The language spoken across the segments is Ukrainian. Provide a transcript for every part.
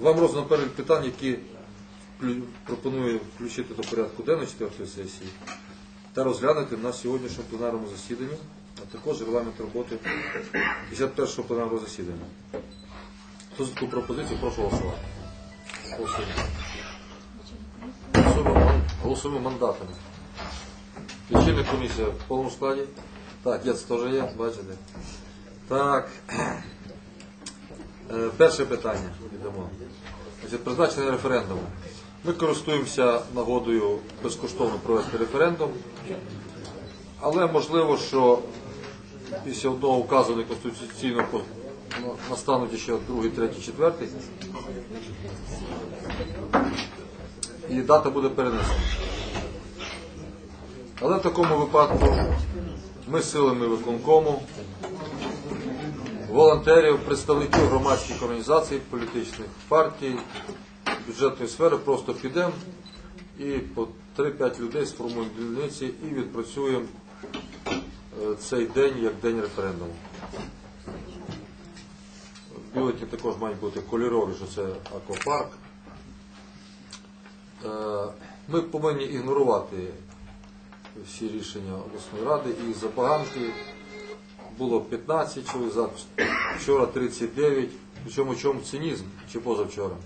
Вам роздано перелік питань, які пропоную включити до порядку денного четвертої сесії та розглянути на сьогоднішньому пленарному засіданні, а також регламент роботи 51-го пленарного засідання. Хто за таку пропозицію, прошу голосувати. Голосуємо. Голосуємо, мандатами. Лічильна комісія в повному складі. Так, це теж є, бачите. Так. Е, Перше питання. Значить, призначення референдуму. Ми користуємося нагодою безкоштовно провести референдум, але можливо, що після одного указу неконституційного ну, настануть ще другий, третій, четвертий. І дата буде перенесена. Але в такому випадку ми силами виконкому волонтерів, представників громадських організацій, політичних партій, бюджетної сфери просто підемо і по 3-5 людей сформуємо дільниці і відпрацюємо е, цей день як день референдуму. Бюлетні також мають бути кольорові, що це аквапарк. Е, Ми повинні ігнорувати всі рішення обласної ради і забаганки було 15 чоловік, вчора 39. Причому чому цинізм чи позавчора?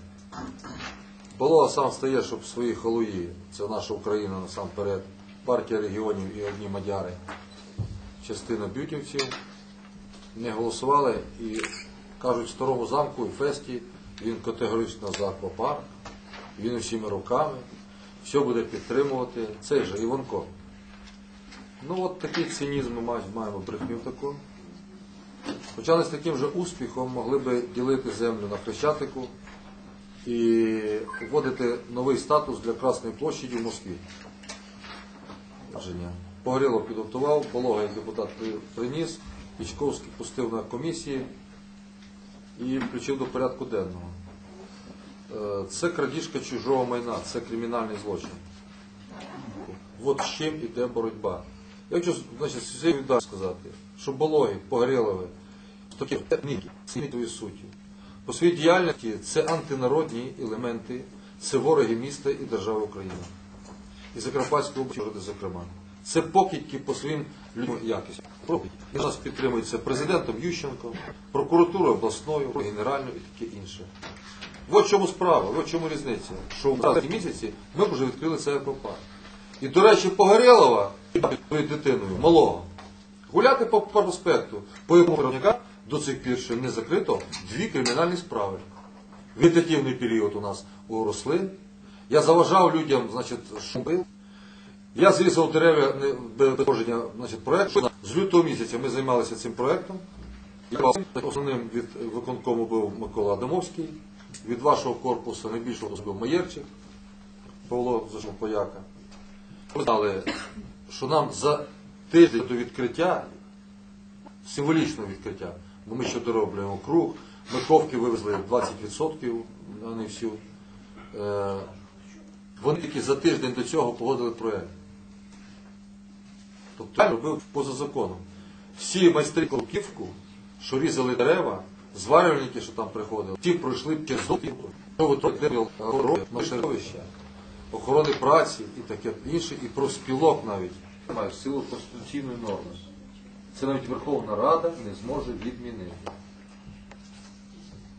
Полога сам стає, щоб свої халуї, це наша Україна насамперед, партія регіонів і одні мадяри, частина бютівців, не голосували і кажуть, старому замку і фесті він категорично за аквапарк, він усіма руками, все буде підтримувати. Цей же Іванко. Ну от такий цинізм ми маємо, брехню таку. Хоча не з таким же успіхом могли би ділити землю на Хрещатику і вводити новий статус для Красної площаді в Москві. Погорілов підготував, Пологий депутат приніс, Пічковський пустив на комісії і включив до порядку денного. Е, Це крадіжка чужого майна, це кримінальний злочин. От з чим іде боротьба. Я хочу значить, всі віддати сказати, що Бологи, Погорєлове, такі техніки, світові суті. По своїй діяльності це антинародні елементи, це вороги міста і держави України. І Закарпатської області, зокрема. Це покидьки по своїм людям якістям. Нас підтримується президентом Ющенко, прокуратурою обласною, генеральною і таке інше. В чому справа, в чому різниця. Що в місяці ми вже відкрили цей аквапарк. І, до речі, Погорєлова своєю дитиною, малого, гуляти по проспекту, по якому виробника до цих пір ще не закрито дві кримінальні справи. Вегетативний період у нас у рослин. Я заважав людям, значить, шумбив. Я зрізав дерева значить, проєкту. З лютого місяця ми займалися цим проєктом. Основним від виконкому був Микола Адамовський, від вашого корпусу найбільшого був Маєрчик, Павло Зашмопояка. Ми знали, що нам за тиждень до відкриття, символічного відкриття, бо ми ще дороблюємо круг, ми ковки вивезли 20%, а не всю. Е, Вони тільки за тиждень до цього погодили проєкт. Тобто я робив поза законом. Всі майстри Колківку, що різали дерева, зварювальники, що там приходили, ті пройшли через допівку, середовища, охорони праці і таке інше, і профспілок навіть. Має силу конституційної норми. Це навіть Верховна Рада не зможе відмінити.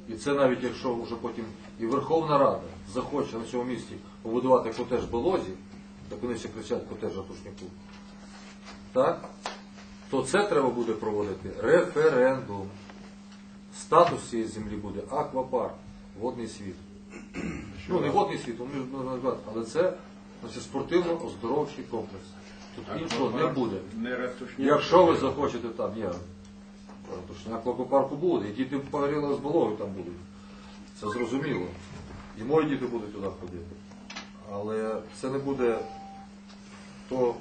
І це навіть якщо вже потім і Верховна Рада захоче на цьому місці побудувати котеж Болозі, як вони ще кричать котеж Ратушняку, так? то це треба буде проводити референдум. Статус цієї землі буде аквапарк, водний світ. Ну, не водний світ, вони можна назвати, але це спортивно-оздоровчий комплекс. Тут іншого не буде. Якщо ви захочете там, ратушняк в аквапарку буде, і діти погоріли з Бологою там будуть. Це зрозуміло. І мої діти будуть туди ходити. Але це не буде то,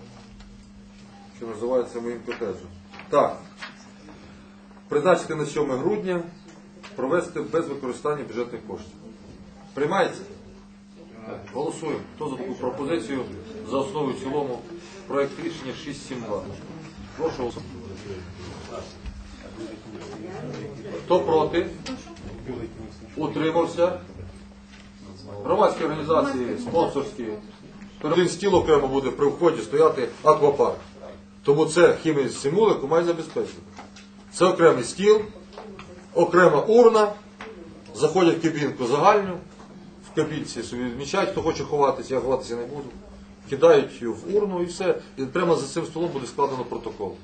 що називається моїм котеджем. Так. Призначити на 7 грудня провести без використання бюджетних коштів. Приймається? Голосуємо. Хто за таку пропозицію за основу в цілому проект рішення 672? Прошу голосувати. Хто проти? утримався. Громадські організації, спонсорські. Один стіл окремо буде при вході стояти аквапарк. Тому це хімія з Сімулику має забезпечити. Це окремий стіл, окрема урна, заходять в кабінку загальню, в собі відмічають, хто хоче ховатися, я ховатися не буду. Кидають в урну і все. І прямо за цим столом буде складено протокол.